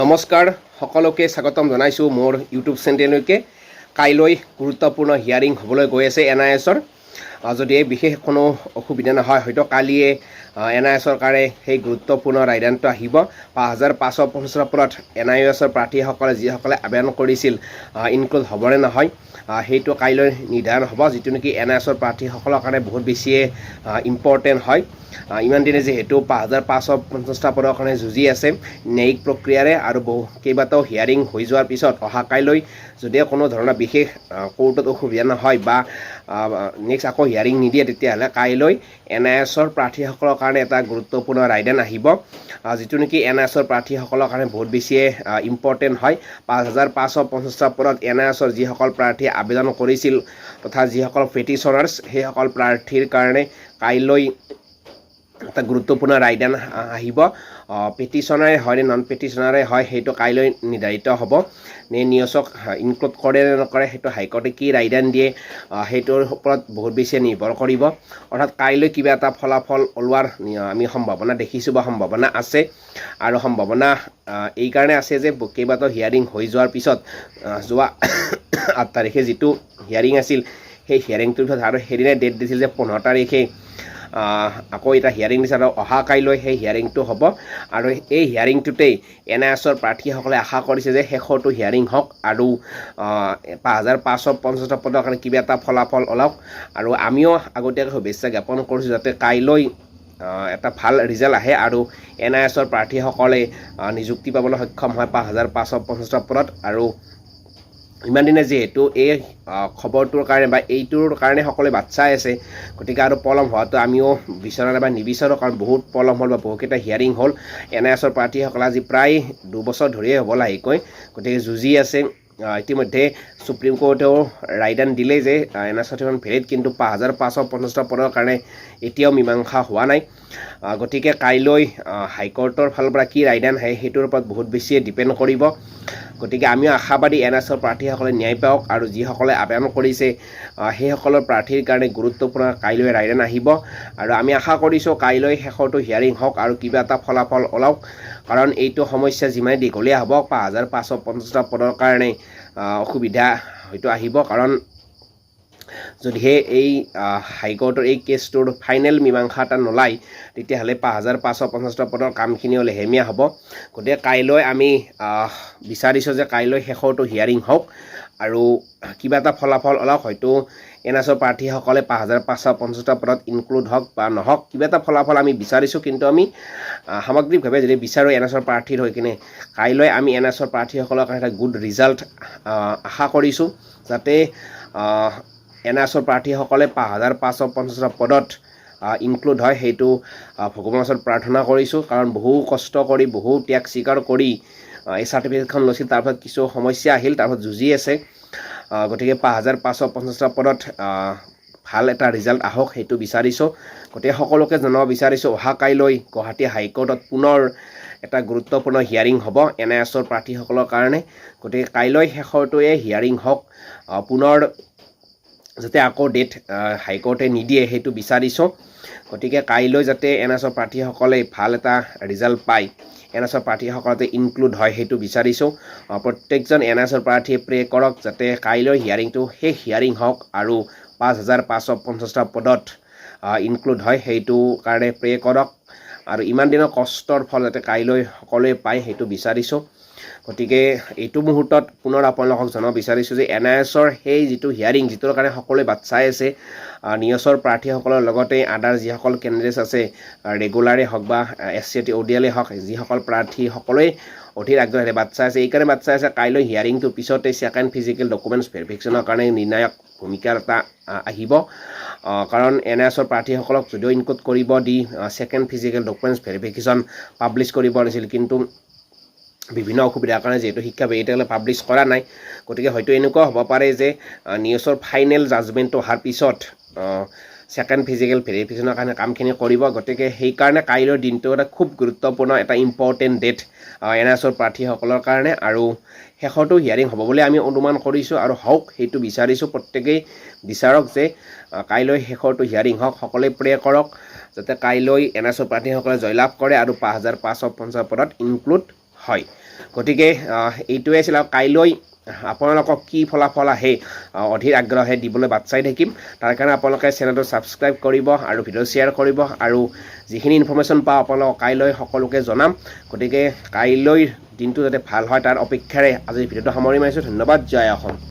নমস্কাৰ, সকলোকে স্বাগতম জনাইছোঁ মোৰ ইউটিউব চেনেললৈকে। কাইলৈ গুৰুত্বপূৰ্ণ হিয়াৰিং হ'বলৈ গৈ আছে এন আই এছৰ। যদি বিশেষ কোনো অসুবিধা নহয়। হয়তো কালিয়ে এন আই এছৰ কাৰণে সেই গুৰুত্বপূৰ্ণ ৰায়দানটো আহিব। পাঁচ হাজাৰ পাঁচশ পঞ্চাছৰ ওপৰত এন আই এছৰ প্ৰাৰ্থীসকলে যিসকলে আবেদন কৰিছিল ইনক্লুড হ'বনে নহয় সেইটো কাইলৈ নিৰ্ধাৰণ হ'ব। যিটো নেকি এন আই এছৰ প্ৰাৰ্থীসকলৰ কাৰণে বহুত বেছিয়ে ইম্পৰ্টেণ্ট হয়। ইমান দিনে যিহেতু পাঁচ হাজাৰ পাঁচশ পঞ্চাছটা পদৰ কাৰণে যুঁজি আছে ন্যায়িক প্ৰক্ৰিয়াৰে আৰু বহু কেইবাটাও হিয়াৰিং হৈ যোৱাৰ পিছত অহা কাইলৈ যদিও কোনো ধৰণৰ বিশেষ কোৰ্টত অসুবিধা নহয় বা নেক্সট আকৌ হিয়াৰিং নিদিয়ে তেতিয়াহ'লে। কাইলৈ এন আই এছৰ প্ৰাৰ্থীসকলৰ কাৰণে এটা গুৰুত্বপূৰ্ণ ৰায়দান আহিব। যিটো নেকি এন আই এছৰ প্ৰাৰ্থীসকলৰ কাৰণে বহুত বেছিয়ে ইম্পৰ্টেণ্ট হয়। পাঁচ হাজাৰ পাঁচশো পঞ্চাছটা পদত এন আই এছৰ যিসকল প্ৰাৰ্থীয়ে আবেদন কৰিছিল তথা যিসকল পেটিশ্যনাৰ্ছ সেইসকল প্ৰাৰ্থীৰ কাৰণে কাইলৈ এটা গুৰুত্বপূৰ্ণ ৰায়দান আহিব। পেটিশ্যনাৰে হয় নে নন পেটিশ্যনাৰে হয় সেইটো কাইলৈ নিৰ্ধাৰিত হ'ব। নে নিউজক ইনক্লুড কৰে নে নকৰে সেইটো হাইকোৰ্টে কি ৰায়দান দিয়ে সেইটোৰ ওপৰত বহুত বেছি নিৰ্ভৰ কৰিব। অৰ্থাৎ কাইলৈ কিবা এটা ফলাফল ওলোৱাৰ আমি সম্ভাৱনা দেখিছোঁ বা সম্ভাৱনা আছে। আৰু সম্ভাৱনা আ, এই কাৰণে আছে যে কেইবাটাও হিয়াৰিং হৈ যোৱাৰ পিছত যোৱা আঠ তাৰিখে যিটো হিয়াৰিং আছিল সেই হিয়াৰিংটোৰ পিছত আৰু সেইদিনাই ডেট দিছিল যে পোন্ধৰ তাৰিখে আকৌ এটা হিয়াৰিং দিছে, আৰু অহা কাইলৈ সেই হিয়াৰিংটো হ'ব। আৰু এই হিয়াৰিংটোতেই এন আই এছৰ প্ৰাৰ্থীসকলে আশা কৰিছে যে শেষৰটো হিয়াৰিং হওক আৰু পাঁচ হাজাৰ পাঁচশো পঞ্চাছটা পদৰ কাৰণে কিবা এটা ফলাফল ওলাওক। আৰু আমিও আগতীয়াকৈ শুভেচ্ছা জ্ঞাপন কৰিছোঁ যাতে কাইলৈ এটা ভালো ৰিজাল্ট আহে আৰু এন আই এছৰ প্ৰাৰ্থীসকলে নিযুক্তি পাবলৈ সক্ষম হয় পাঁচ হাজাৰ পাঁচশো পঞ্চাছটা পদত। আৰু ইমান দিনে যিহেতু এই খবৰটোৰ কাৰণে বা এইটোৰ কাৰণে সকলোৱে বাট চাই আছে গতিকে আৰু পলম হোৱাটো আমিও বিচৰা নাই বা নিবিচাৰোঁ কাৰণ বহুত পলম হ'ল বা বহুকেইটা হিয়াৰিং হ'ল। এন আই এছৰ প্ৰাৰ্থীসকলে আজি প্ৰায় দুবছৰ ধৰিয়ে হ'ব লাহেকৈ গতিকে যুঁজি আছে। ইতিমধ্যে ছুপ্ৰিম কোৰ্টেও ৰায়দান দিলে যে এন আই চাৰ্টিফিকেট ভেলিড কিন্তু পাঁচ হাজাৰ পাঁচশ পঞ্চাছটা পদৰ কাৰণে এতিয়াও মীমাংসা হোৱা নাই। গতিকে কাইলৈ হাইকোৰ্টৰ ফালৰ পৰা কি ৰায়দান আহে সেইটোৰ ওপৰত বহুত বেছিয়ে ডিপেণ্ড কৰিব। গতিকে আমিও আশাবাদী এন এছৰ প্ৰাৰ্থীসকলে ন্যায় পাওক আৰু যিসকলে আবেদন কৰিছে সেইসকলৰ প্ৰাৰ্থীৰ কাৰণে গুৰুত্বপূৰ্ণ কাইলৈ ৰায়দান আহিব। আৰু আমি আশা কৰিছোঁ কাইলৈ শেষৰটো হিয়াৰিং হওক আৰু কিবা এটা ফলাফল ওলাওক কাৰণ এইটো সমস্যা যিমানে দীঘলীয়া হ'ব পাঁচ হাজাৰ পাঁচশ পঞ্চাছটা পদৰ কাৰণে অসুবিধা হয়তো আহিব। কাৰণ যদিহে এই আহ, হাইকোৰ্টৰ এই কেছটোৰ ফাইনেল মীমাংসা এটা নোলায় তেতিয়াহ'লে পাঁচ হাজাৰ পাঁচশ পঞ্চাছটা পদৰ কামখিনিও লেহেমীয়া হ'ব। গতিকে কাইলৈ আমি বিচাৰিছোঁ যে কাইলৈ শেষৰটো হিয়াৰিং হওক আৰু কিবা এটা ফলাফল ওলাওক হয়তো এন এছৰ প্ৰাৰ্থীসকলে পাঁচ হাজাৰ পাঁচশ পঞ্চাছটা পদত ইনক্লুড হওক বা নহওক কিবা এটা ফলাফল আমি বিচাৰিছোঁ কিন্তু আমি সামগ্ৰিকভাৱে যদি বিচাৰোঁ এন এছৰ প্ৰাৰ্থীৰ হৈ কিনে কাইলৈ আমি এন এছৰ প্ৰাৰ্থীসকলৰ কাৰণে এটা গুড ৰিজাল্ট আশা কৰিছোঁ যাতে এন এছৰ প্ৰাৰ্থীসকলে পাঁচ হাজাৰ পাঁচশ পঞ্চাছটা পদত ইনক্লুড হয়। সেইটো ভগৱানৰ ওচৰত প্ৰাৰ্থনা কৰিছোঁ। কাৰণ বহু কষ্ট কৰি বহু ত্যাগ স্বীকাৰ কৰি এই চাৰ্টিফিকেটখন লৈছিল। তাৰপিছত কিছু সমস্যা আহিল তাৰপিছত যুঁজি আছে। গতিকে পাঁচ হাজাৰ পাঁচশ পঞ্চাছটা পদত ভাল এটা ৰিজাল্ট আহক সেইটো বিচাৰিছোঁ। গতিকে সকলোকে জনাব বিচাৰিছোঁ অহা কাইলৈ গুৱাহাটী হাইকোৰ্টত পুনৰ এটা গুৰুত্বপূৰ্ণ হিয়াৰিং হ'ব এন আই এছৰ প্ৰাৰ্থীসকলৰ কাৰণে। গতিকে কাইলৈ শেষৰটোৱে হিয়াৰিং হওক। পুনৰ যাতে আকৌ ডেট আহ, হাইকোৰ্টে নিদিয়ে সেইটো বিচাৰিছোঁ। গতিকে কাইলৈ যাতে এন এছৰ প্ৰাৰ্থীসকলে ভাল এটা ৰিজাল্ট পায় এন এছৰ প্ৰাৰ্থীসকলতে ইনক্লুড হয় সেইটো বিচাৰিছোঁ। প্ৰত্যেকজন এন এছৰ প্ৰাৰ্থীয়ে প্ৰে কৰক যাতে কাইলৈ হিয়াৰিংটো শেষ হিয়াৰিং হওক আৰু পাঁচ হাজাৰ পাঁচশ পঞ্চাছটা পদত ইনক্লুড হয় সেইটো কাৰণে প্ৰে কৰক। আৰু ইমান দিনৰ কষ্টৰ ফল যাতে কাইলৈ সকলোৱে পায় সেইটো বিচাৰিছোঁ। গতিকে এইটো মুহূৰ্তত পুনৰ আপোনালোকক জনাব বিচাৰিছোঁ যে এন আই এছৰ সেই যিটো হিয়াৰিং যিটোৰ কাৰণে সকলোৱে বাট চাই আছে নিউজৰ প্ৰাৰ্থীসকলৰ লগতে আদাৰ যিসকল কেণ্ডিডেটছ আছে ৰেগুলাৰে হওক বা এছ চি টি অডিয়ালে হওক যিসকল প্ৰাৰ্থী সকলোৱে অধীৰ আগ্ৰহেৰে বাট চাই আছে। এইকাৰণে বাট চাই আছে। কাইলৈ হিয়াৰিংটোৰ পিছতে ছেকেণ্ড ফিজিকেল ডকুমেণ্টছ ভেৰিফিকেশ্যনৰ কাৰণে নিৰ্ণায়ক ভূমিকা এটা আহ, আহিব। আহ, কাৰণ এন আই এছৰ প্ৰাৰ্থীসকলক যদিও ইনক্লুড কৰিব the second physical documents verification publish কৰিব দিছিল কিন্তু বিভিন্ন অসুবিধাৰ কাৰণে যিহেতু শিক্ষা এতিয়ালৈ পাব্লিছ কৰা নাই। গতিকে হয়তো এনেকুৱাও হ'ব পাৰে যে নিউজৰ ফাইনেল জাজমেণ্টটো অহাৰ পিছত ছেকেণ্ড ফিজিকেল ভেৰিফিকেশ্যনৰ কাৰণে কামখিনি কৰিব। গতিকে সেইকাৰণে কাইলৈৰ দিনটো এটা খুব গুৰুত্বপূৰ্ণ এটা ইম্পৰ্টেণ্ট ডেট এন আই এছৰ প্ৰাৰ্থীসকলৰ কাৰণে। আৰু শেষৰটো হিয়াৰিং হ'ব বুলি আমি অনুমান কৰিছোঁ আৰু হওক সেইটো বিচাৰিছোঁ। প্ৰত্যেকেই বিচাৰক যে কাইলৈ শেষৰটো হিয়াৰিং হওক সকলোৱে প্ৰে কৰক যাতে কাইলৈ এন আই এছৰ প্ৰাৰ্থীসকলে জয়লাভ কৰে আৰু পাঁচ হাজাৰ পাঁচশ পঞ্চাছ পদত ইনক্লুড হয়। গতিকে এইটোৱে আছিল আৰু কাইলৈ আপোনালোকক কি ফলাফল আহে অধীৰ আগ্ৰহে দিবলৈ বাট চাই থাকিম। তাৰ কাৰণে আপোনালোকে চেনেলটো ছাবস্ক্ৰাইব কৰিব আৰু ভিডিঅ' শ্বেয়াৰ কৰিব আৰু যিখিনি ইনফৰ্মেশ্যন পাওঁ আপোনালোকক কাইলৈ সকলোকে জনাম। গতিকে কাইলৈৰ দিনটো যাতে ভাল হয় তাৰ অপেক্ষাৰে আজি ভিডিঅ'টো সামৰি মাৰিছোঁ। ধন্যবাদ জয় অসম।